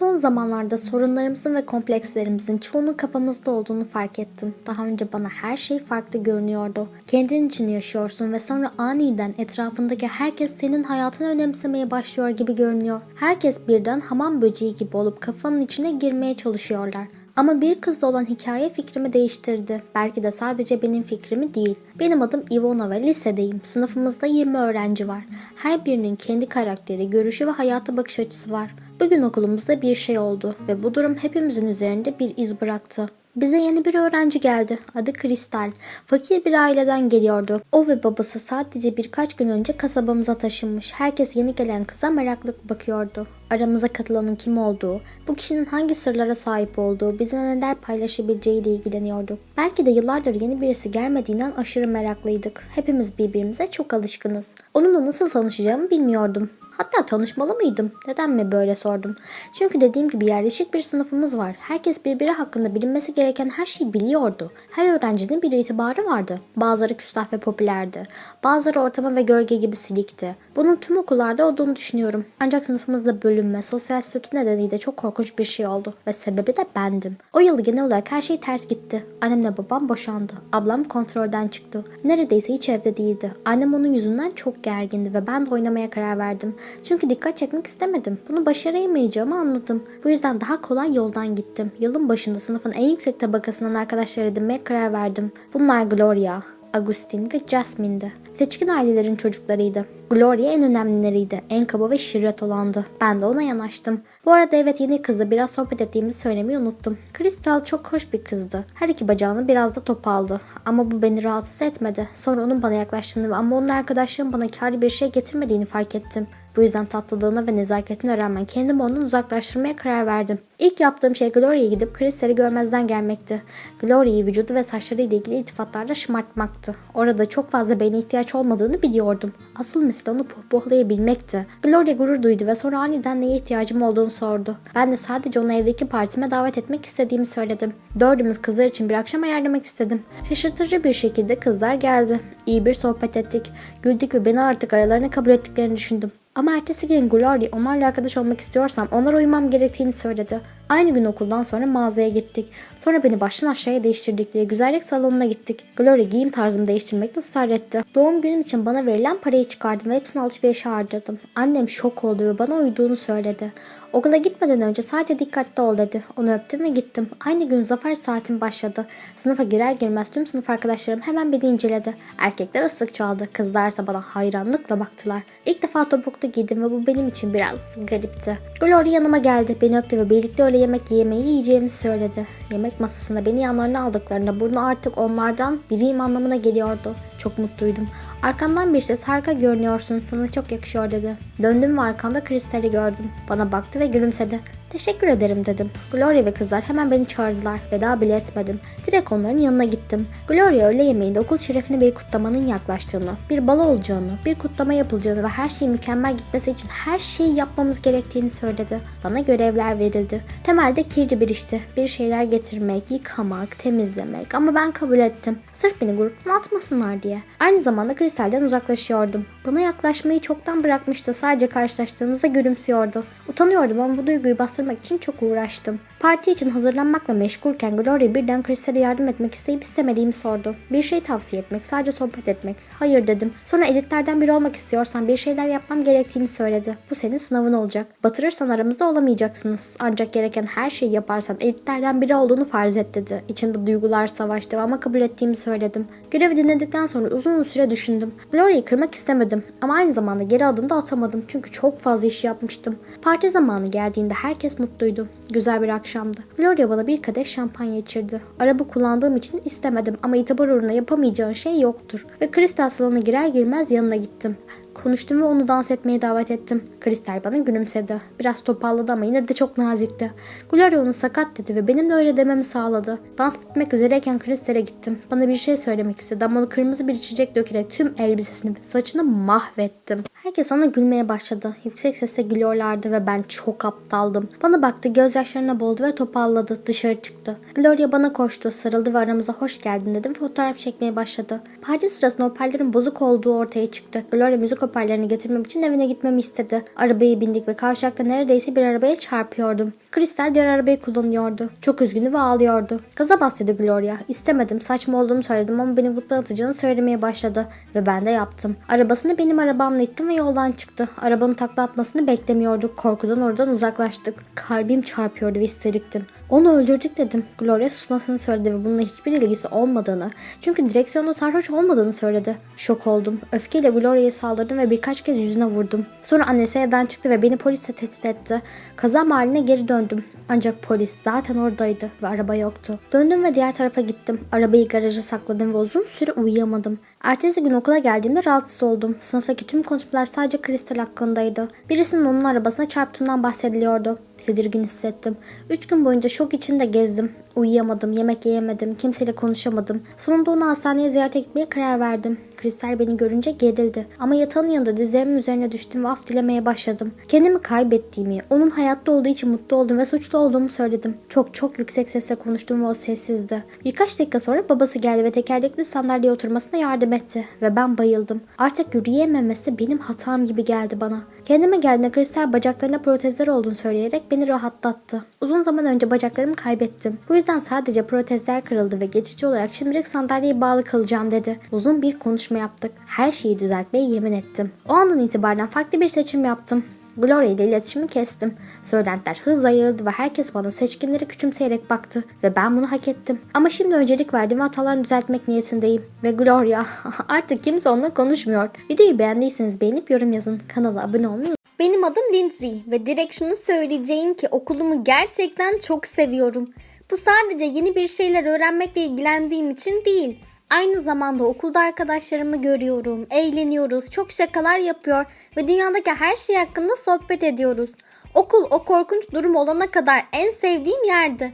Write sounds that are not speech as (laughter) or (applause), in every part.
Son zamanlarda sorunlarımızın ve komplekslerimizin çoğunun kafamızda olduğunu fark ettim. Daha önce bana her şey farklı görünüyordu. Kendin için yaşıyorsun ve sonra aniden etrafındaki herkes senin hayatını önemsemeye başlıyor gibi görünüyor. Herkes birden hamam böceği gibi olup kafanın içine girmeye çalışıyorlar. Ama bir kızla olan hikaye fikrimi değiştirdi. Belki de sadece benim fikrimi değil. Benim adım Ivona ve lisedeyim. Sınıfımızda 20 öğrenci var. Her birinin kendi karakteri, görüşü ve hayata bakış açısı var. Bugün okulumuzda bir şey oldu ve bu durum hepimizin üzerinde bir iz bıraktı. Bize yeni bir öğrenci geldi. Adı Kristal. Fakir bir aileden geliyordu. O ve babası sadece birkaç gün önce kasabamıza taşınmış. Herkes yeni gelen kıza meraklı bakıyordu. Aramıza katılanın kim olduğu, bu kişinin hangi sırlara sahip olduğu, bize neler paylaşabileceğiyle ilgileniyorduk. Belki de yıllardır yeni birisi gelmediğinden aşırı meraklıydık. Hepimiz birbirimize çok alışkınız. Onunla nasıl tanışacağımı bilmiyordum. Hatta tanışmalı mıydım? Neden mi böyle sordum? Çünkü dediğim gibi yerleşik bir sınıfımız var. Herkes birbiri hakkında bilinmesi gereken her şeyi biliyordu. Her öğrencinin bir itibarı vardı. Bazıları küstah ve popülerdi. Bazıları ortama ve gölge gibi silikti. Bunun tüm okullarda olduğunu düşünüyorum. Ancak sınıfımızda bölünme, sosyal statü nedeniyle çok korkunç bir şey oldu. Ve sebebi de bendim. O yıl genel olarak her şey ters gitti. Annemle babam boşandı. Ablam kontrolden çıktı. Neredeyse hiç evde değildi. Annem onun yüzünden çok gergindi ve ben de oynamaya karar verdim. Çünkü dikkat çekmek istemedim. Bunu başaramayacağımı anladım. Bu yüzden daha kolay yoldan gittim. Yılın başında sınıfın en yüksek tabakasından arkadaşlar edinmeye karar verdim. Bunlar Gloria, Agustin ve Jasmine'di. Seçkin ailelerin çocuklarıydı. Gloria en önemlileriydi. En kaba ve şirret olandı. Ben de ona yanaştım. Bu arada evet yeni kızla biraz sohbet ettiğimizi söylemeyi unuttum. Crystal çok hoş bir kızdı. Her iki bacağını biraz da topaldı. Ama bu beni rahatsız etmedi. Sonra onun bana yaklaştığını ama onun arkadaşlığın bana kârlı bir şey getirmediğini fark ettim. Bu yüzden tatlılığına ve nezaketine rağmen kendimi ondan uzaklaştırmaya karar verdim. İlk yaptığım şey Gloria'ya gidip Crystal'i görmezden gelmekti. Gloria'yı vücudu ve saçları ile ilgili iltifatlarla şımartmaktı. Orada çok fazla beyne ihtiyaç olmadığını biliyordum. Asıl mesele onu pohpohlayabilmekti. Gloria gurur duydu ve sonra aniden neye ihtiyacım olduğunu sordu. Ben de sadece onu evdeki partime davet etmek istediğimi söyledim. Dördümüz kızlar için bir akşam ayarlamak istedim. Şaşırtıcı bir şekilde kızlar geldi. İyi bir sohbet ettik. Güldük ve beni artık aralarına kabul ettiklerini düşündüm. Ama ertesi gün Glory onlarla arkadaş olmak istiyorsam onlara uymam gerektiğini söyledi. Aynı gün okuldan sonra mağazaya gittik. Sonra beni baştan aşağıya değiştirdikleri güzellik salonuna gittik. Glory giyim tarzımı değiştirmekte ısrar etti. Doğum günüm için bana verilen parayı çıkardım ve hepsini alışverişe harcadım. Annem şok oldu ve bana uyduğunu söyledi. Okula gitmeden önce sadece dikkatli ol dedi. Onu öptüm ve gittim. Aynı gün zafer saatim başladı. Sınıfa girer girmez tüm sınıf arkadaşlarım hemen beni inceledi. Erkekler ıslık çaldı. Kızlar ise bana hayranlıkla baktılar. İlk defa topuklu giydim ve bu benim için biraz garipti. Glory yanıma geldi. Beni öptü ve birlikte öyle yemek yemeyi yiyeceğimi söyledi. Yemek masasında beni yanlarına aldıklarında burnu artık onlardan biriyim anlamına geliyordu. Çok mutluydum. Arkamdan bir ses harika görünüyorsun sana çok yakışıyor dedi. Döndüm ve arkamda Kristal'i gördüm. Bana baktı ve gülümsedi. Teşekkür ederim dedim. Gloria ve kızlar hemen beni çağırdılar. Veda bile etmedim. Direkt onların yanına gittim. Gloria öğle yemeğinde okul şerefine bir kutlamanın yaklaştığını, bir balo olacağını, bir kutlama yapılacağını ve her şeyin mükemmel gitmesi için her şeyi yapmamız gerektiğini söyledi. Bana görevler verildi. Temelde kirli bir işti. Bir şeyler getirmek, yıkamak, temizlemek ama ben kabul ettim. Sırf beni gruptan atmasınlar diye. Aynı zamanda kristalden uzaklaşıyordum. Bana yaklaşmayı çoktan bırakmıştı. Sadece karşılaştığımızda gülümsüyordu. Utanıyordum ama bu duyguyu bastırmak için çok uğraştım. Parti için hazırlanmakla meşgulken Gloria birden Kristal'e yardım etmek isteyip istemediğimi sordu. Bir şey tavsiye etmek, sadece sohbet etmek. Hayır dedim. Sonra elitlerden biri olmak istiyorsan bir şeyler yapmam gerektiğini söyledi. Bu senin sınavın olacak. Batırırsan aramızda olamayacaksınız. Ancak gereken her şeyi yaparsan elitlerden biri olduğunu farz et dedi. İçimde duygular savaştı ama kabul ettiğimi söyledim. Görevi dinledikten sonra uzun süre düşündüm. Gloria'yı kırmak istemedim ama aynı zamanda geri adım da atamadım çünkü çok fazla iş yapmıştım. Parti zamanı geldiğinde herkes mutluydu. Güzel bir akşamdı. Gloria bana bir kadeh şampanya içirdi. Araba kullandığım için istemedim ama itibar uğruna yapamayacağın şey yoktur. Ve kristal salona girer girmez yanına gittim. Konuştum ve onu dans etmeye davet ettim. Kristal bana gülümsedi. Biraz toparladı ama yine de çok nazikti. Gloria onu sakat dedi ve benim de öyle dememi sağladı. Dans bitmek üzereyken Kristal'e gittim. Bana bir şey söylemek istedi ama onu kırmızı bir içecek dökerek tüm elbisesini ve saçını mahvettim. Herkes ona gülmeye başladı. Yüksek sesle gülüyorlardı ve ben çok aptaldım. Bana baktı, gözyaşlarına boğuldu ve toparladı. Dışarı çıktı. Gloria bana koştu, sarıldı ve aramıza hoş geldin dedi ve fotoğraf çekmeye başladı. Parti sırasında hoparlörün bozuk olduğu ortaya çıktı. Gloria müzik çocuk hoparlörünü getirmem için evine gitmemi istedi. Arabaya bindik ve kavşakta neredeyse bir arabaya çarpıyordum. Kristal diğer arabayı kullanıyordu. Çok üzgünü ve ağlıyordu. Gaza bas dedi Gloria. İstemedim, saçma olduğumu söyledim ama beni atacağını söylemeye başladı. Ve ben de yaptım. Arabasını benim arabamla ittim ve yoldan çıktı. Arabanın takla atmasını beklemiyorduk. Korkudan oradan uzaklaştık. Kalbim çarpıyordu ve isteriktim. Onu öldürdük dedim. Gloria susmasını söyledi ve bununla hiçbir ilgisi olmadığını, çünkü direksiyonda sarhoş olmadığını söyledi. Şok oldum. Öfkeyle Gloria'ya saldırdım ve birkaç kez yüzüne vurdum. Sonra annesi evden çıktı ve beni polise tehdit etti. Kaza mahalline geri döndüm. Ancak polis zaten oradaydı ve araba yoktu. Döndüm ve diğer tarafa gittim. Arabayı garaja sakladım ve uzun süre uyuyamadım. Ertesi gün okula geldiğimde rahatsız oldum. Sınıftaki tüm konuşmalar sadece Kristal hakkındaydı. Birisinin onun arabasına çarptığından bahsediliyordu. Tedirgin hissettim. Üç gün boyunca şok içinde gezdim. Uyuyamadım, yemek yiyemedim, kimseyle konuşamadım. Sonunda onu hastaneye ziyarete gitmeye karar verdim. Kristal beni görünce gerildi. Ama yatağın yanında dizlerimin üzerine düştüm ve af dilemeye başladım. Kendimi kaybettiğimi, onun hayatta olduğu için mutlu oldum ve suçlu olduğumu söyledim. Çok çok yüksek sesle konuştum ve o sessizdi. Birkaç dakika sonra babası geldi ve tekerlekli sandalyeye oturmasına yardım etti. Ve ben bayıldım. Artık yürüyememesi benim hatam gibi geldi bana. Kendime geldiğinde kristal bacaklarına protezler olduğunu söyleyerek beni rahatlattı. Uzun zaman önce bacaklarımı kaybettim. Bu yüzden sadece protezler kırıldı ve geçici olarak şimdilik sandalyeye bağlı kalacağım dedi. Uzun bir konuşma yaptık. Her şeyi düzeltmeye yemin ettim. O andan itibaren farklı bir seçim yaptım. Gloria ile iletişimi kestim. Söylentiler hızla yayıldı ve herkes bana seçkinleri küçümseyerek baktı ve ben bunu hak ettim. Ama şimdi öncelik verdiğim hatalarını düzeltmek niyetindeyim. Ve Gloria (laughs) artık kimse onunla konuşmuyor. Videoyu beğendiyseniz beğenip yorum yazın. Kanala abone olmayı Benim adım Lindsay ve direkt şunu söyleyeceğim ki okulumu gerçekten çok seviyorum. Bu sadece yeni bir şeyler öğrenmekle ilgilendiğim için değil. Aynı zamanda okulda arkadaşlarımı görüyorum, eğleniyoruz, çok şakalar yapıyor ve dünyadaki her şey hakkında sohbet ediyoruz. Okul o korkunç durum olana kadar en sevdiğim yerdi.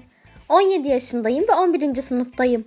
17 yaşındayım ve 11. sınıftayım.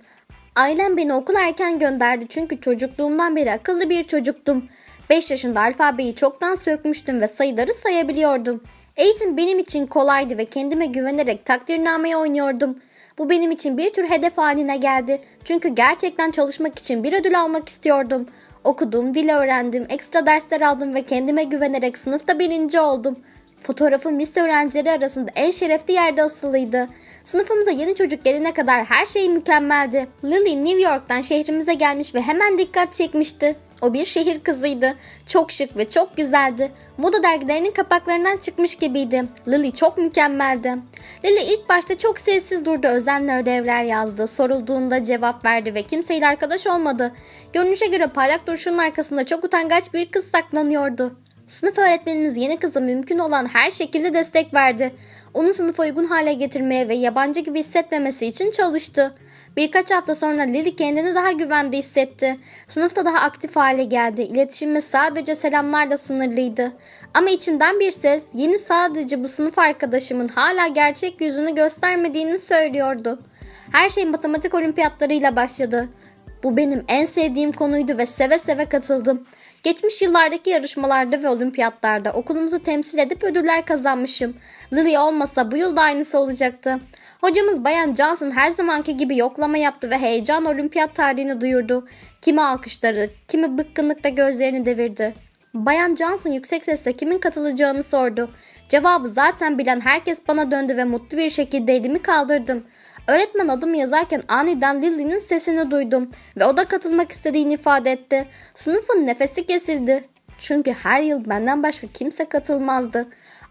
Ailem beni okula erken gönderdi çünkü çocukluğumdan beri akıllı bir çocuktum. 5 yaşında alfabeyi çoktan sökmüştüm ve sayıları sayabiliyordum. Eğitim benim için kolaydı ve kendime güvenerek takdirnameye oynuyordum. Bu benim için bir tür hedef haline geldi. Çünkü gerçekten çalışmak için bir ödül almak istiyordum. Okudum, dil öğrendim, ekstra dersler aldım ve kendime güvenerek sınıfta birinci oldum. Fotoğrafım lise öğrencileri arasında en şerefli yerde asılıydı. Sınıfımıza yeni çocuk gelene kadar her şey mükemmeldi. Lily New York'tan şehrimize gelmiş ve hemen dikkat çekmişti. O bir şehir kızıydı. Çok şık ve çok güzeldi. Moda dergilerinin kapaklarından çıkmış gibiydi. Lily çok mükemmeldi. Lily ilk başta çok sessiz durdu. Özenle ödevler yazdı. Sorulduğunda cevap verdi ve kimseyle arkadaş olmadı. Görünüşe göre parlak duruşunun arkasında çok utangaç bir kız saklanıyordu. Sınıf öğretmenimiz yeni kıza mümkün olan her şekilde destek verdi. Onu sınıfa uygun hale getirmeye ve yabancı gibi hissetmemesi için çalıştı. Birkaç hafta sonra Lily kendini daha güvende hissetti. Sınıfta daha aktif hale geldi. İletişimimiz sadece selamlarla sınırlıydı. Ama içimden bir ses yeni sadece bu sınıf arkadaşımın hala gerçek yüzünü göstermediğini söylüyordu. Her şey matematik olimpiyatlarıyla başladı. Bu benim en sevdiğim konuydu ve seve seve katıldım. Geçmiş yıllardaki yarışmalarda ve olimpiyatlarda okulumuzu temsil edip ödüller kazanmışım. Lily olmasa bu yıl da aynısı olacaktı. Hocamız Bayan Johnson her zamanki gibi yoklama yaptı ve heyecan olimpiyat tarihini duyurdu. Kimi alkışladı, kimi bıkkınlıkla gözlerini devirdi. Bayan Johnson yüksek sesle kimin katılacağını sordu. Cevabı zaten bilen herkes bana döndü ve mutlu bir şekilde elimi kaldırdım. Öğretmen adımı yazarken aniden Lily'nin sesini duydum ve o da katılmak istediğini ifade etti. Sınıfın nefesi kesildi. Çünkü her yıl benden başka kimse katılmazdı.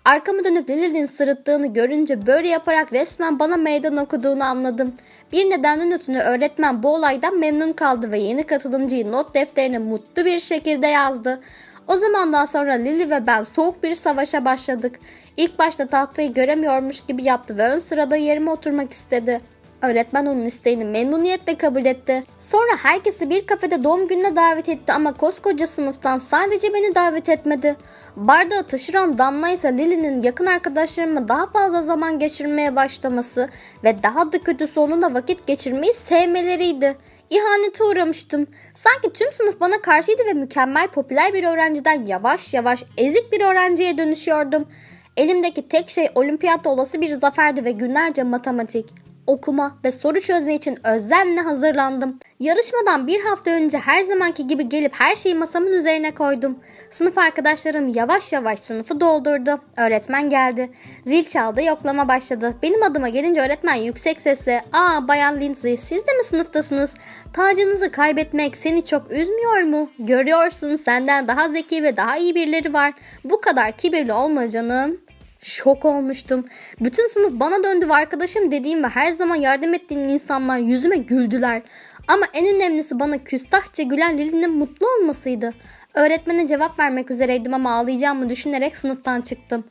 Arkamı dönüp Lily'nin sırıttığını görünce böyle yaparak resmen bana meydan okuduğunu anladım. Bir nedenden ötürü öğretmen bu olaydan memnun kaldı ve yeni katılımcıyı not defterine mutlu bir şekilde yazdı. O zamandan sonra Lily ve ben soğuk bir savaşa başladık. İlk başta tahtayı göremiyormuş gibi yaptı ve ön sırada yerime oturmak istedi. Öğretmen onun isteğini memnuniyetle kabul etti. Sonra herkesi bir kafede doğum gününe davet etti ama koskoca sınıftan sadece beni davet etmedi. Bardağı taşıran Damla ise Lily'nin yakın arkadaşlarımla daha fazla zaman geçirmeye başlaması ve daha da kötüsü onunla vakit geçirmeyi sevmeleriydi. İhanete uğramıştım. Sanki tüm sınıf bana karşıydı ve mükemmel popüler bir öğrenciden yavaş yavaş ezik bir öğrenciye dönüşüyordum. Elimdeki tek şey olimpiyatta olası bir zaferdi ve günlerce matematik, okuma ve soru çözme için özenle hazırlandım. Yarışmadan bir hafta önce her zamanki gibi gelip her şeyi masamın üzerine koydum. Sınıf arkadaşlarım yavaş yavaş sınıfı doldurdu. Öğretmen geldi. Zil çaldı, yoklama başladı. Benim adıma gelince öğretmen yüksek sesle ''Aa Bayan Lindsay siz de mi sınıftasınız? Tacınızı kaybetmek seni çok üzmüyor mu? Görüyorsun senden daha zeki ve daha iyi birileri var. Bu kadar kibirli olma canım.'' Şok olmuştum. Bütün sınıf bana döndü ve arkadaşım dediğim ve her zaman yardım ettiğim insanlar yüzüme güldüler. Ama en önemlisi bana küstahça gülen Lili'nin mutlu olmasıydı. Öğretmene cevap vermek üzereydim ama ağlayacağımı düşünerek sınıftan çıktım.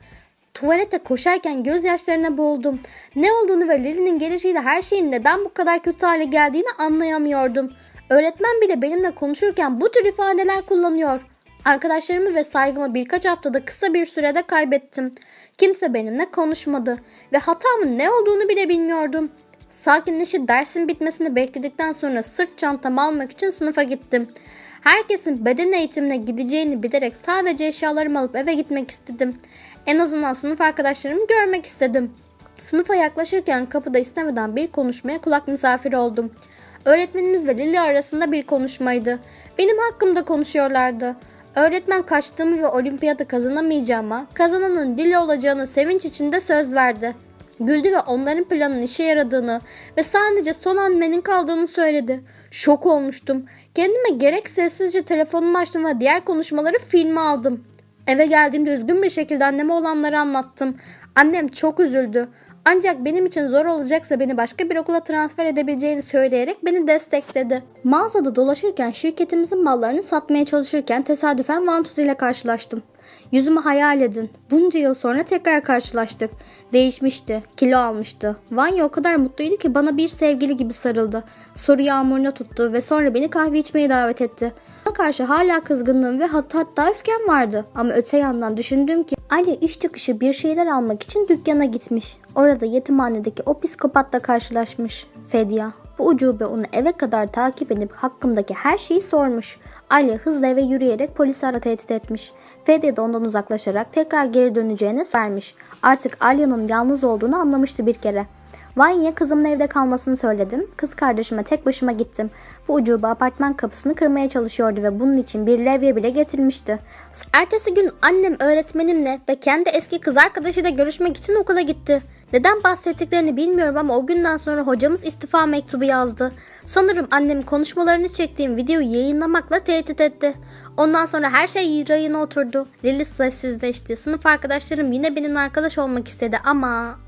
Tuvalete koşarken gözyaşlarına boğuldum. Ne olduğunu ve Lili'nin gelişiyle her şeyin neden bu kadar kötü hale geldiğini anlayamıyordum. Öğretmen bile benimle konuşurken bu tür ifadeler kullanıyor. Arkadaşlarımı ve saygımı birkaç haftada kısa bir sürede kaybettim. Kimse benimle konuşmadı ve hatamın ne olduğunu bile bilmiyordum. Sakinleşip dersin bitmesini bekledikten sonra sırt çantamı almak için sınıfa gittim. Herkesin beden eğitimine gideceğini bilerek sadece eşyalarımı alıp eve gitmek istedim. En azından sınıf arkadaşlarımı görmek istedim. Sınıfa yaklaşırken kapıda istemeden bir konuşmaya kulak misafiri oldum. Öğretmenimiz ve Lili arasında bir konuşmaydı. Benim hakkımda konuşuyorlardı. Öğretmen kaçtığımı ve olimpiyatı kazanamayacağıma, kazananın Lili olacağını sevinç içinde söz verdi. Güldü ve onların planın işe yaradığını ve sadece son hamlenin kaldığını söyledi. Şok olmuştum. Kendime gerek sessizce telefonumu açtım ve diğer konuşmaları filme aldım. Eve geldiğimde üzgün bir şekilde anneme olanları anlattım. Annem çok üzüldü. Ancak benim için zor olacaksa beni başka bir okula transfer edebileceğini söyleyerek beni destekledi. Mağazada dolaşırken şirketimizin mallarını satmaya çalışırken tesadüfen Vantuz ile karşılaştım. Yüzümü hayal edin. Bunca yıl sonra tekrar karşılaştık. Değişmişti. Kilo almıştı. Vanya o kadar mutluydu ki bana bir sevgili gibi sarıldı. Soru yağmuruna tuttu ve sonra beni kahve içmeye davet etti. Ona karşı hala kızgınlığım ve hat hatta öfkem vardı. Ama öte yandan düşündüm ki Ali iş çıkışı bir şeyler almak için dükkana gitmiş. Orada yetimhanedeki o psikopatla karşılaşmış. Fedya. Bu ucube onu eve kadar takip edip hakkımdaki her şeyi sormuş. Ali hızla eve yürüyerek polisi ara tehdit etmiş. Fedya de ondan uzaklaşarak tekrar geri döneceğini vermiş. Artık Alya'nın yalnız olduğunu anlamıştı bir kere. Vanya kızımın evde kalmasını söyledim. Kız kardeşime tek başıma gittim. Bu ucube apartman kapısını kırmaya çalışıyordu ve bunun için bir levye bile getirmişti. Ertesi gün annem öğretmenimle ve kendi eski kız arkadaşıyla görüşmek için okula gitti. Neden bahsettiklerini bilmiyorum ama o günden sonra hocamız istifa mektubu yazdı. Sanırım annem konuşmalarını çektiğim videoyu yayınlamakla tehdit etti. Ondan sonra her şey rayına oturdu. Lili sessizleşti. Sınıf arkadaşlarım yine benimle arkadaş olmak istedi ama...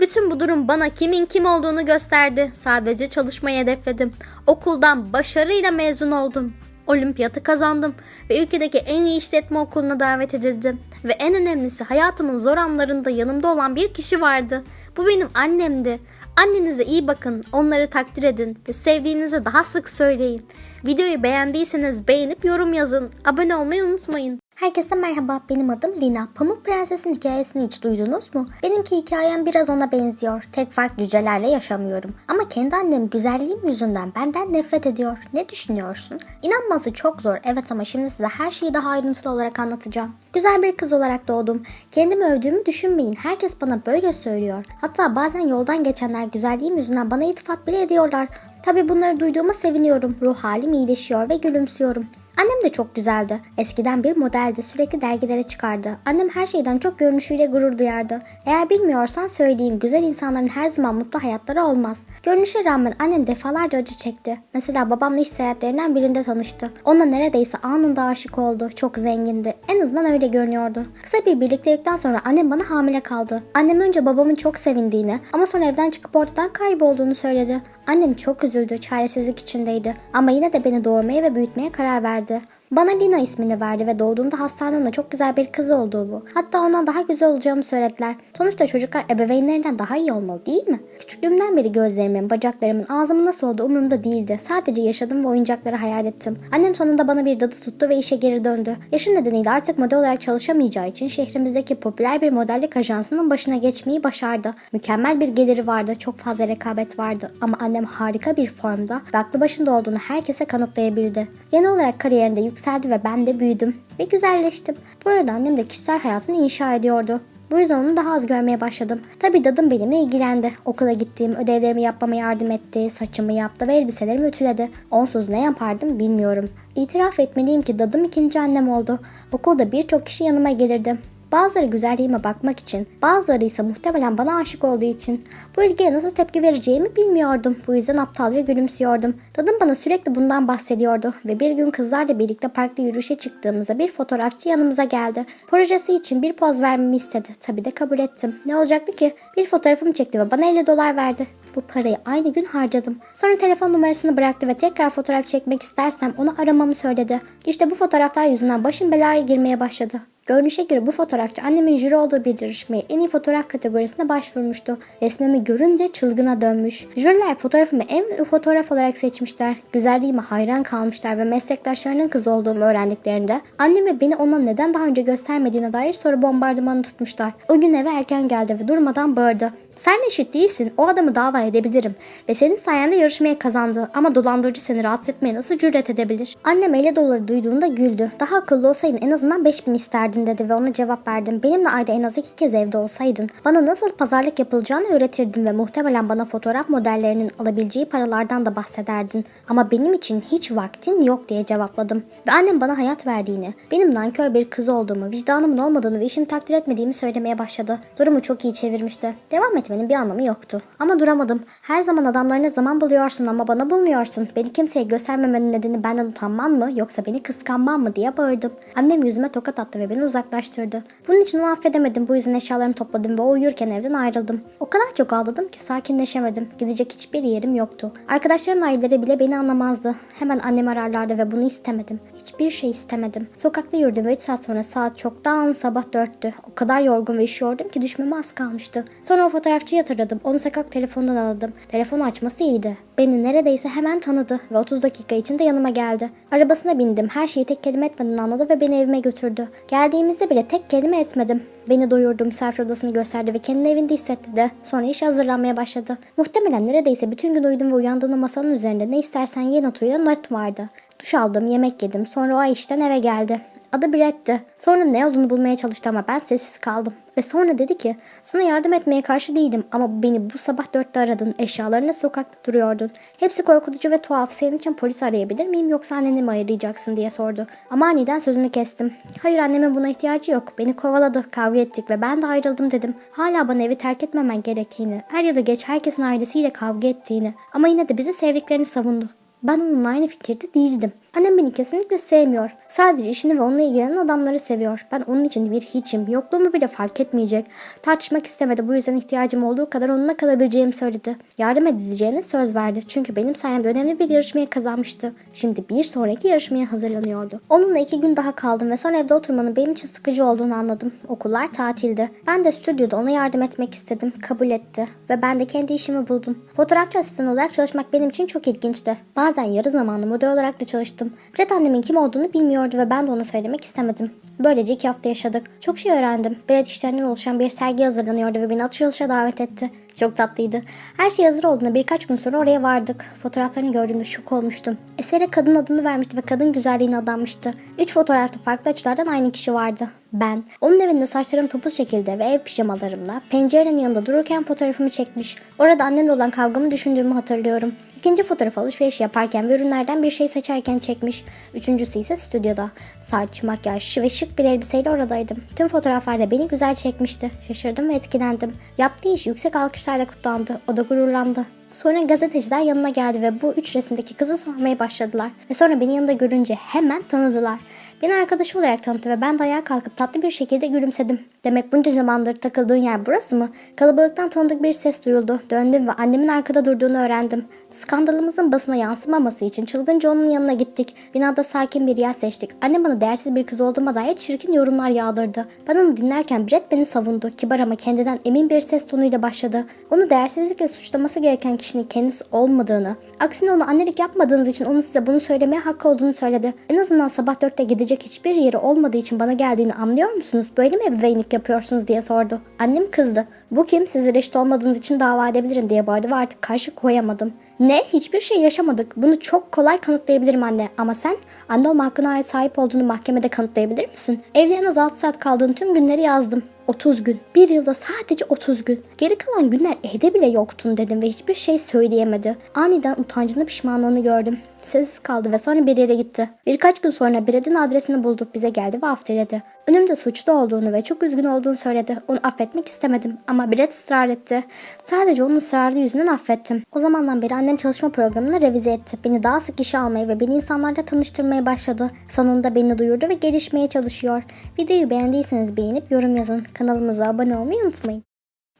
Bütün bu durum bana kimin kim olduğunu gösterdi. Sadece çalışmayı hedefledim. Okuldan başarıyla mezun oldum. Olimpiyatı kazandım ve ülkedeki en iyi işletme okuluna davet edildim. Ve en önemlisi hayatımın zor anlarında yanımda olan bir kişi vardı. Bu benim annemdi. Annenize iyi bakın, onları takdir edin ve sevdiğinizi daha sık söyleyin. Videoyu beğendiyseniz beğenip yorum yazın. Abone olmayı unutmayın. Herkese merhaba, benim adım Lina. Pamuk Prenses'in hikayesini hiç duydunuz mu? Benimki hikayem biraz ona benziyor. Tek fark cücelerle yaşamıyorum. Ama kendi annem güzelliğim yüzünden benden nefret ediyor. Ne düşünüyorsun? İnanması çok zor, evet ama şimdi size her şeyi daha ayrıntılı olarak anlatacağım. Güzel bir kız olarak doğdum. Kendimi övdüğümü düşünmeyin. Herkes bana böyle söylüyor. Hatta bazen yoldan geçenler güzelliğim yüzünden bana iltifat bile ediyorlar. Tabi bunları duyduğuma seviniyorum. Ruh halim iyileşiyor ve gülümsüyorum. Annem de çok güzeldi. Eskiden bir modeldi. Sürekli dergilere çıkardı. Annem her şeyden çok görünüşüyle gurur duyardı. Eğer bilmiyorsan söyleyeyim. Güzel insanların her zaman mutlu hayatları olmaz. Görünüşe rağmen annem defalarca acı çekti. Mesela babamla iş seyahatlerinden birinde tanıştı. Ona neredeyse anında aşık oldu. Çok zengindi. En azından öyle görünüyordu. Kısa bir birliktelikten sonra annem bana hamile kaldı. Annem önce babamın çok sevindiğini ama sonra evden çıkıp ortadan kaybolduğunu söyledi. Annem çok üzüldü, çaresizlik içindeydi. Ama yine de beni doğurmaya ve büyütmeye karar verdi. obrigada. Bana Lina ismini verdi ve doğduğumda hastanemde çok güzel bir kız olduğu bu. Hatta ondan daha güzel olacağımı söylediler. Sonuçta çocuklar ebeveynlerinden daha iyi olmalı değil mi? Küçüklüğümden beri gözlerimin, bacaklarımın, ağzımın nasıl olduğu umurumda değildi. Sadece yaşadım ve oyuncakları hayal ettim. Annem sonunda bana bir dadı tuttu ve işe geri döndü. Yaşı nedeniyle artık model olarak çalışamayacağı için şehrimizdeki popüler bir modellik ajansının başına geçmeyi başardı. Mükemmel bir geliri vardı, çok fazla rekabet vardı ama annem harika bir formda ve aklı başında olduğunu herkese kanıtlayabildi. Genel olarak kariyerinde yükseldi ve ben de büyüdüm ve güzelleştim. Bu arada annem de kişisel hayatını inşa ediyordu. Bu yüzden onu daha az görmeye başladım. Tabii dadım benimle ilgilendi. Okula gittiğim, ödevlerimi yapmama yardım etti, saçımı yaptı ve elbiselerimi ütüledi. Onsuz ne yapardım bilmiyorum. İtiraf etmeliyim ki dadım ikinci annem oldu. Okulda birçok kişi yanıma gelirdi. Bazıları güzelliğime bakmak için, bazıları ise muhtemelen bana aşık olduğu için. Bu ilgiye nasıl tepki vereceğimi bilmiyordum. Bu yüzden aptalca gülümsüyordum. Dadım bana sürekli bundan bahsediyordu ve bir gün kızlarla birlikte parkta yürüyüşe çıktığımızda bir fotoğrafçı yanımıza geldi. Projesi için bir poz vermemi istedi. Tabii de kabul ettim. Ne olacaktı ki? Bir fotoğrafımı çekti ve bana 50 dolar verdi. Bu parayı aynı gün harcadım. Sonra telefon numarasını bıraktı ve tekrar fotoğraf çekmek istersem onu aramamı söyledi. İşte bu fotoğraflar yüzünden başım belaya girmeye başladı. Görünüşe göre bu fotoğrafçı annemin jüri olduğu bir yarışmaya en iyi fotoğraf kategorisine başvurmuştu. Resmimi görünce çılgına dönmüş. Jüriler fotoğrafımı en iyi fotoğraf olarak seçmişler. Güzelliğime hayran kalmışlar ve meslektaşlarının kız olduğumu öğrendiklerinde anneme beni ona neden daha önce göstermediğine dair soru bombardımanı tutmuşlar. O gün eve erken geldi ve durmadan bağırdı. Sen eşit değilsin. O adamı dava edebilirim. Ve senin sayende yarışmaya kazandı. Ama dolandırıcı seni rahatsız etmeye nasıl cüret edebilir? Annem 50 doları duyduğunda güldü. Daha akıllı olsaydın en azından 5000 isterdin dedi ve ona cevap verdim. Benimle ayda en az iki kez evde olsaydın. Bana nasıl pazarlık yapılacağını öğretirdin ve muhtemelen bana fotoğraf modellerinin alabileceği paralardan da bahsederdin. Ama benim için hiç vaktin yok diye cevapladım. Ve annem bana hayat verdiğini, benim nankör bir kız olduğumu, vicdanımın olmadığını ve işimi takdir etmediğimi söylemeye başladı. Durumu çok iyi çevirmişti. Devam etmenin bir anlamı yoktu. Ama duramadım. Her zaman adamlarına zaman buluyorsun ama bana bulmuyorsun. Beni kimseye göstermemenin nedeni benden utanman mı yoksa beni kıskanman mı diye bağırdım. Annem yüzüme tokat attı ve beni uzaklaştırdı. Bunun için onu affedemedim. Bu yüzden eşyalarımı topladım ve o uyurken evden ayrıldım. O kadar çok ağladım ki sakinleşemedim. Gidecek hiçbir yerim yoktu. Arkadaşlarımın aileleri bile beni anlamazdı. Hemen annemi ararlardı ve bunu istemedim. Hiçbir şey istemedim. Sokakta yürüdüm ve 3 saat sonra saat çoktan sabah 4'tü. O kadar yorgun ve üşüyordum ki düşmeme az kalmıştı. Sonra o fotoğrafçıyı hatırladım. Onu sokak telefonundan aradım. Telefonu açması iyiydi. Beni neredeyse hemen tanıdı ve 30 dakika içinde yanıma geldi. Arabasına bindim. Her şeyi tek kelime etmeden anladı ve beni evime götürdü. Geldiğimizde bile tek kelime etmedim. Beni doyurdu, misafir odasını gösterdi ve kendini evinde hissettirdi. Sonra işe hazırlanmaya başladı. Muhtemelen neredeyse bütün gün uyudum ve uyandığımda masanın üzerinde ne istersen ye notuyla not vardı. Duş aldım, yemek yedim. Sonra o işten eve geldi. Adı Brett'ti. Sonra ne olduğunu bulmaya çalıştı ama ben sessiz kaldım. Ve sonra dedi ki sana yardım etmeye karşı değilim ama beni bu sabah dörtte aradın. Eşyalarınla sokakta duruyordun. Hepsi korkutucu ve tuhaf. Senin için polis arayabilir miyim yoksa anneni mi arayacaksın diye sordu. Ama aniden sözünü kestim. Hayır annemin buna ihtiyacı yok. Beni kovaladı. Kavga ettik ve ben de ayrıldım dedim. Hala bana evi terk etmemen gerektiğini, er ya da geç herkesin ailesiyle kavga ettiğini ama yine de bizi sevdiklerini savundu. Ben onunla aynı fikirde değildim. Annem beni kesinlikle sevmiyor. Sadece işini ve onunla ilgilenen adamları seviyor. Ben onun için bir hiçim. Yokluğumu bile fark etmeyecek. Tartışmak istemedi. Bu yüzden ihtiyacım olduğu kadar onunla kalabileceğimi söyledi. Yardım edileceğine söz verdi. Çünkü benim sayemde önemli bir yarışmaya kazanmıştı. Şimdi bir sonraki yarışmaya hazırlanıyordu. Onunla iki gün daha kaldım ve sonra evde oturmanın benim için sıkıcı olduğunu anladım. Okullar tatildi. Ben de stüdyoda ona yardım etmek istedim. Kabul etti. Ve ben de kendi işimi buldum. Fotoğrafçı asistanı olarak çalışmak benim için çok ilginçti. Bazen yarı zamanlı model olarak da çalıştım. Brett annemin kim olduğunu bilmiyordu ve ben de ona söylemek istemedim. Böylece iki hafta yaşadık. Çok şey öğrendim. Brett işlerinden oluşan bir sergi hazırlanıyordu ve beni açılışa davet etti. Çok tatlıydı. Her şey hazır olduğunda birkaç gün sonra oraya vardık. Fotoğraflarını gördüğümde şok olmuştum. Esere kadın adını vermişti ve kadın güzelliğine adanmıştı. Üç fotoğrafta farklı açılardan aynı kişi vardı. Ben. Onun evinde saçlarım topuz şekilde ve ev pijamalarımla pencerenin yanında dururken fotoğrafımı çekmiş. Orada annemle olan kavgamı düşündüğümü hatırlıyorum. İkinci fotoğraf alışveriş yaparken ve ürünlerden bir şey seçerken çekmiş. Üçüncüsü ise stüdyoda. Saç, makyaj ve şık bir elbiseyle oradaydım. Tüm fotoğraflarda beni güzel çekmişti. Şaşırdım ve etkilendim. Yaptığı iş yüksek alkışlarla kutlandı. O da gururlandı. Sonra gazeteciler yanına geldi ve bu üç resimdeki kızı sormaya başladılar. Ve sonra beni yanında görünce hemen tanıdılar. Beni arkadaşı olarak tanıttı ve ben de ayağa kalkıp tatlı bir şekilde gülümsedim. Demek bunca zamandır takıldığın yer burası mı? Kalabalıktan tanıdık bir ses duyuldu. Döndüm ve annemin arkada durduğunu öğrendim. Skandalımızın basına yansımaması için çılgınca onun yanına gittik. Binada sakin bir yer seçtik. Annem bana değersiz bir kız olduğuma dair çirkin yorumlar yağdırdı. Ben onu dinlerken Brett beni savundu. Kibar ama kendinden emin bir ses tonuyla başladı. Onu değersizlikle suçlaması gereken kişinin kendisi olmadığını, aksine onu annelik yapmadığınız için onun size bunu söylemeye hakkı olduğunu söyledi. En azından sabah dörtte gidecek hiçbir yeri olmadığı için bana geldiğini anlıyor musunuz? Böyle mi ebeveynlik yapıyorsunuz diye sordu. Annem kızdı. Bu kim? Siz reşit olmadığınız için dava edebilirim diye bağırdı ve artık karşı koyamadım. Ne? Hiçbir şey yaşamadık. Bunu çok kolay kanıtlayabilirim anne. Ama sen anne olma hakkına sahip olduğunu mahkemede kanıtlayabilir misin? Evde en az 6 saat kaldığın tüm günleri yazdım. 30 gün. Bir yılda sadece 30 gün. Geri kalan günler evde bile yoktun dedim ve hiçbir şey söyleyemedi. Aniden utancını pişmanlığını gördüm. Sessiz kaldı ve sonra bir yere gitti. Birkaç gün sonra Brad'in adresini bulduk bize geldi ve af diledi. Önümde suçlu olduğunu ve çok üzgün olduğunu söyledi. Onu affetmek istemedim ama Brad ısrar etti. Sadece onun ısrarı yüzünden affettim. O zamandan beri annem çalışma programını revize etti. Beni daha sık işe almaya ve beni insanlarla tanıştırmaya başladı. Sonunda beni duyurdu ve gelişmeye çalışıyor. Videoyu beğendiyseniz beğenip yorum yazın. Kanalımıza abone olmayı unutmayın.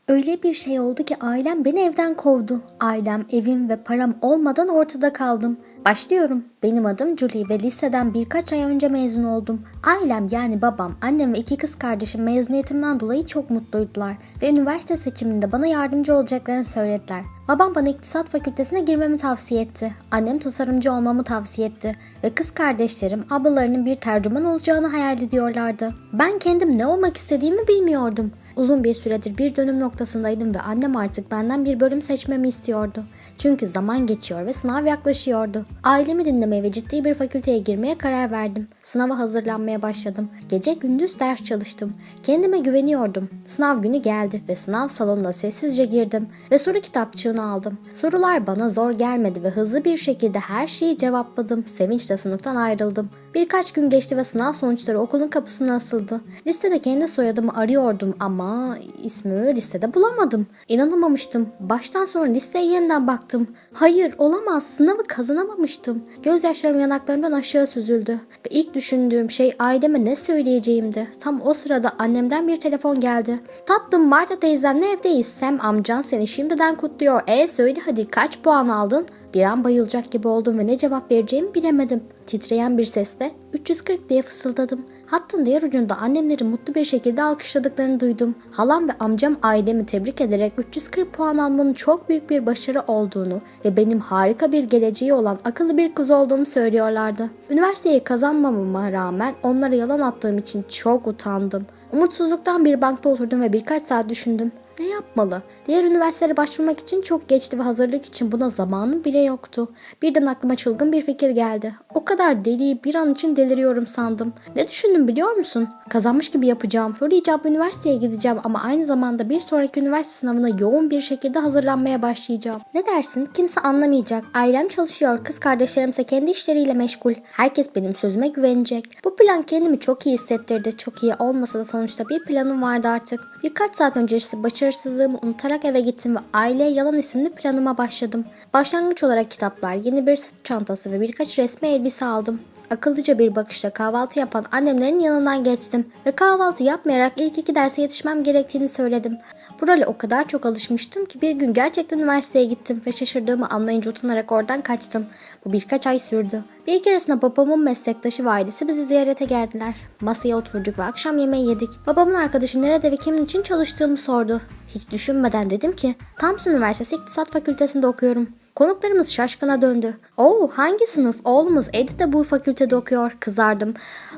Öyle bir şey oldu ki ailem beni evden kovdu. Ailem, evim ve param olmadan ortada kaldım. Başlıyorum. Benim adım Julie ve liseden birkaç ay önce mezun oldum. Ailem yani babam, annem ve iki kız kardeşim mezuniyetimden dolayı çok mutluydular ve üniversite seçiminde bana yardımcı olacaklarını söylediler. Babam bana iktisat fakültesine girmemi tavsiye etti. Annem tasarımcı olmamı tavsiye etti ve kız kardeşlerim ablalarının bir tercüman olacağını hayal ediyorlardı. Ben kendim ne olmak istediğimi bilmiyordum. Uzun bir süredir bir dönüm noktasındaydım ve annem artık benden bir bölüm seçmemi istiyordu. Çünkü zaman geçiyor ve sınav yaklaşıyordu. Ailemi dinlemeye ve ciddi bir fakülteye girmeye karar verdim. Sınava hazırlanmaya başladım. Gece gündüz ders çalıştım. Kendime güveniyordum. Sınav günü geldi ve sınav salonuna sessizce girdim ve soru kitapçığını aldım. Sorular bana zor gelmedi ve hızlı bir şekilde her şeyi cevapladım. Sevinçle sınıftan ayrıldım. Birkaç gün geçti ve sınav sonuçları okulun kapısına asıldı. Listede kendi soyadımı arıyordum ama ismimi listede bulamadım. İnanamamıştım. Baştan sona listeye yeniden baktım. Hayır olamaz sınavı kazanamamıştım. Gözyaşlarım yanaklarımdan aşağı süzüldü. Ve ilk düşündüğüm şey aileme ne söyleyeceğimdi. Tam o sırada annemden bir telefon geldi. Tatlım Marta teyzenle evdeyiz. Sam amcan seni şimdiden kutluyor. E söyle hadi kaç puan aldın? Bir an bayılacak gibi oldum ve ne cevap vereceğimi bilemedim. Titreyen bir sesle 340 diye fısıldadım. Hattın diğer ucunda annemlerin mutlu bir şekilde alkışladıklarını duydum. Halam ve amcam ailemi tebrik ederek 340 puan almanın çok büyük bir başarı olduğunu ve benim harika bir geleceği olan akıllı bir kız olduğumu söylüyorlardı. Üniversiteyi kazanmamama rağmen onlara yalan attığım için çok utandım. Umutsuzluktan bir bankta oturdum ve birkaç saat düşündüm. Ne yapmalı? Diğer üniversitelere başvurmak için çok geçti ve hazırlık için buna zamanım bile yoktu. Birden aklıma çılgın bir fikir geldi. O kadar deli bir an için deliriyorum sandım. Ne düşündüm biliyor musun? Kazanmış gibi yapacağım. Rol icabı üniversiteye gideceğim ama aynı zamanda bir sonraki üniversite sınavına yoğun bir şekilde hazırlanmaya başlayacağım. Ne dersin? Kimse anlamayacak. Ailem çalışıyor. Kız kardeşlerimse kendi işleriyle meşgul. Herkes benim sözüme güvenecek. Bu plan kendimi çok iyi hissettirdi. Çok iyi olmasa da sonuçta bir planım vardı artık. Birkaç saat öncesi başarısızlığımı unutarak eve gittim ve Aileye Yalan isimli planıma başladım. Başlangıç olarak kitaplar, yeni bir sırt çantası ve birkaç resmi elbise aldım. Akıllıca bir bakışla kahvaltı yapan annemlerin yanından geçtim ve kahvaltı yapmayarak ilk iki derse yetişmem gerektiğini söyledim. Bu role o kadar çok alışmıştım ki bir gün gerçekten üniversiteye gittim ve şaşırdığımı anlayınca utanarak oradan kaçtım. Bu birkaç ay sürdü. Bir keresinde babamın meslektaşı ve ailesi bizi ziyarete geldiler. Masaya oturduk ve akşam yemeği yedik. Babamın arkadaşı nerede ve kimin için çalıştığımı sordu. Hiç düşünmeden dedim ki Thompson Üniversitesi İktisat Fakültesinde okuyorum. Konuklarımız şaşkına döndü. Oo hangi sınıf? Oğlumuz Edi de bu fakültede okuyor. Kızardım.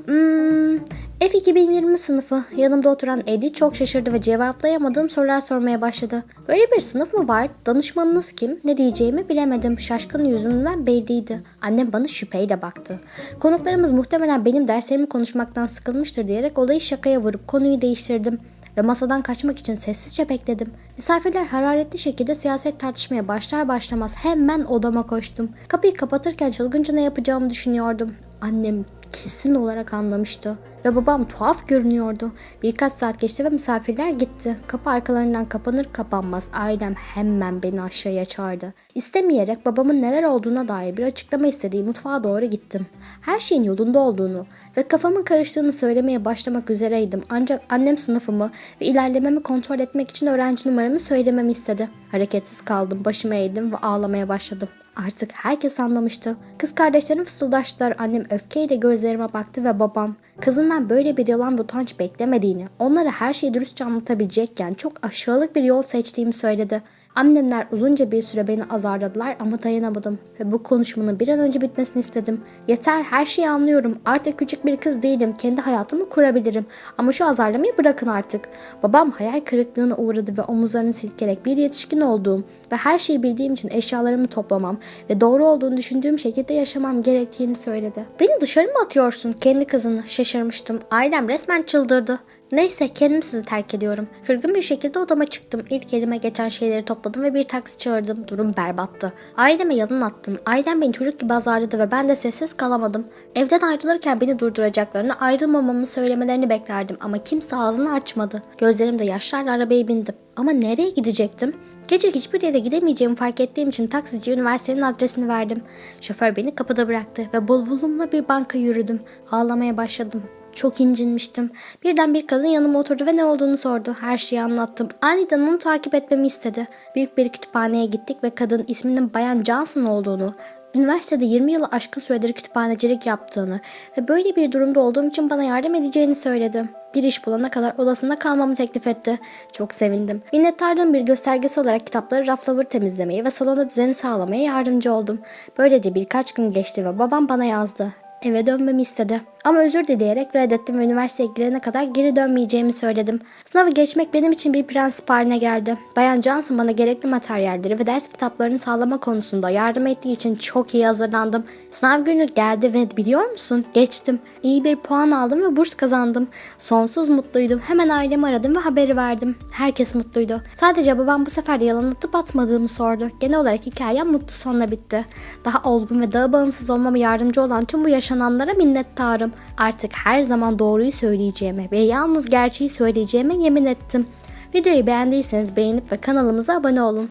Hmm, F2020 sınıfı. Yanımda oturan Edi çok şaşırdı ve cevaplayamadığım sorular sormaya başladı. Böyle bir sınıf mı var? Danışmanınız kim? Ne diyeceğimi bilemedim. Şaşkın yüzümden belliydi. Annem bana şüpheyle baktı. Konuklarımız muhtemelen benim derslerimi konuşmaktan sıkılmıştır diyerek olayı şakaya vurup konuyu değiştirdim ve masadan kaçmak için sessizce bekledim. Misafirler hararetli şekilde siyaset tartışmaya başlar başlamaz hemen odama koştum. Kapıyı kapatırken çılgınca ne yapacağımı düşünüyordum. Annem kesin olarak anlamıştı ve babam tuhaf görünüyordu. Birkaç saat geçti ve misafirler gitti. Kapı arkalarından kapanır kapanmaz ailem hemen beni aşağıya çağırdı. İstemeyerek babamın neler olduğuna dair bir açıklama istediği mutfağa doğru gittim. Her şeyin yolunda olduğunu ve kafamın karıştığını söylemeye başlamak üzereydim. Ancak annem sınıfımı ve ilerlememi kontrol etmek için öğrenci numaramı söylememi istedi. Hareketsiz kaldım, başımı eğdim ve ağlamaya başladım. Artık herkes anlamıştı. Kız kardeşlerim fısıldaştılar. Annem öfkeyle gözlerime baktı ve babam kızından böyle bir yalan ve utanç beklemediğini, onlara her şeyi dürüstçe anlatabilecekken çok aşağılık bir yol seçtiğimi söyledi. Annemler uzunca bir süre beni azarladılar ama dayanamadım ve bu konuşmanın bir an önce bitmesini istedim. Yeter her şeyi anlıyorum. Artık küçük bir kız değilim. Kendi hayatımı kurabilirim. Ama şu azarlamayı bırakın artık. Babam hayal kırıklığına uğradı ve omuzlarını silkerek bir yetişkin olduğum ve her şeyi bildiğim için eşyalarımı toplamam ve doğru olduğunu düşündüğüm şekilde yaşamam gerektiğini söyledi. Beni dışarı mı atıyorsun? Kendi kızını şaşırmıştım. Ailem resmen çıldırdı. Neyse kendim sizi terk ediyorum. Kırgın bir şekilde odama çıktım. İlk elime geçen şeyleri topladım ve bir taksi çağırdım. Durum berbattı. Aileme yalan attım. Ailem beni çocuk gibi azarladı ve ben de sessiz kalamadım. Evden ayrılırken beni durduracaklarını, ayrılmamamı söylemelerini beklerdim ama kimse ağzını açmadı. Gözlerimde yaşlarla arabaya bindim. Ama nereye gidecektim? Gece hiçbir yere gidemeyeceğimi fark ettiğim için taksici üniversitenin adresini verdim. Şoför beni kapıda bıraktı ve bavulumla bir banka yürüdüm. Ağlamaya başladım. Çok incinmiştim. Birden bir kadın yanıma oturdu ve ne olduğunu sordu. Her şeyi anlattım. Aniden onu takip etmemi istedi. Büyük bir kütüphaneye gittik ve kadın isminin Bayan Johnson olduğunu, üniversitede 20 yılı aşkın süredir kütüphanecilik yaptığını ve böyle bir durumda olduğum için bana yardım edeceğini söyledi. Bir iş bulana kadar odasında kalmamı teklif etti. Çok sevindim. Minnettarlığın bir göstergesi olarak kitapları rafları temizlemeyi ve salonda düzeni sağlamaya yardımcı oldum. Böylece birkaç gün geçti ve babam bana yazdı. Eve dönmemi istedi. Ama özür dileyerek reddettim ve üniversiteye girene kadar geri dönmeyeceğimi söyledim. Sınavı geçmek benim için bir prensip haline geldi. Bayan Johnson bana gerekli materyalleri ve ders kitaplarını sağlama konusunda yardım ettiği için çok iyi hazırlandım. Sınav günü geldi ve biliyor musun geçtim. İyi bir puan aldım ve burs kazandım. Sonsuz mutluydum. Hemen ailemi aradım ve haberi verdim. Herkes mutluydu. Sadece babam bu sefer yalan atıp atmadığımı sordu. Genel olarak hikayem mutlu sonla bitti. Daha olgun ve daha bağımsız olmama yardımcı olan tüm bu yaşananlara minnettarım. Artık her zaman doğruyu söyleyeceğime ve yalnız gerçeği söyleyeceğime yemin ettim. Videoyu beğendiyseniz beğenip ve kanalımıza abone olun.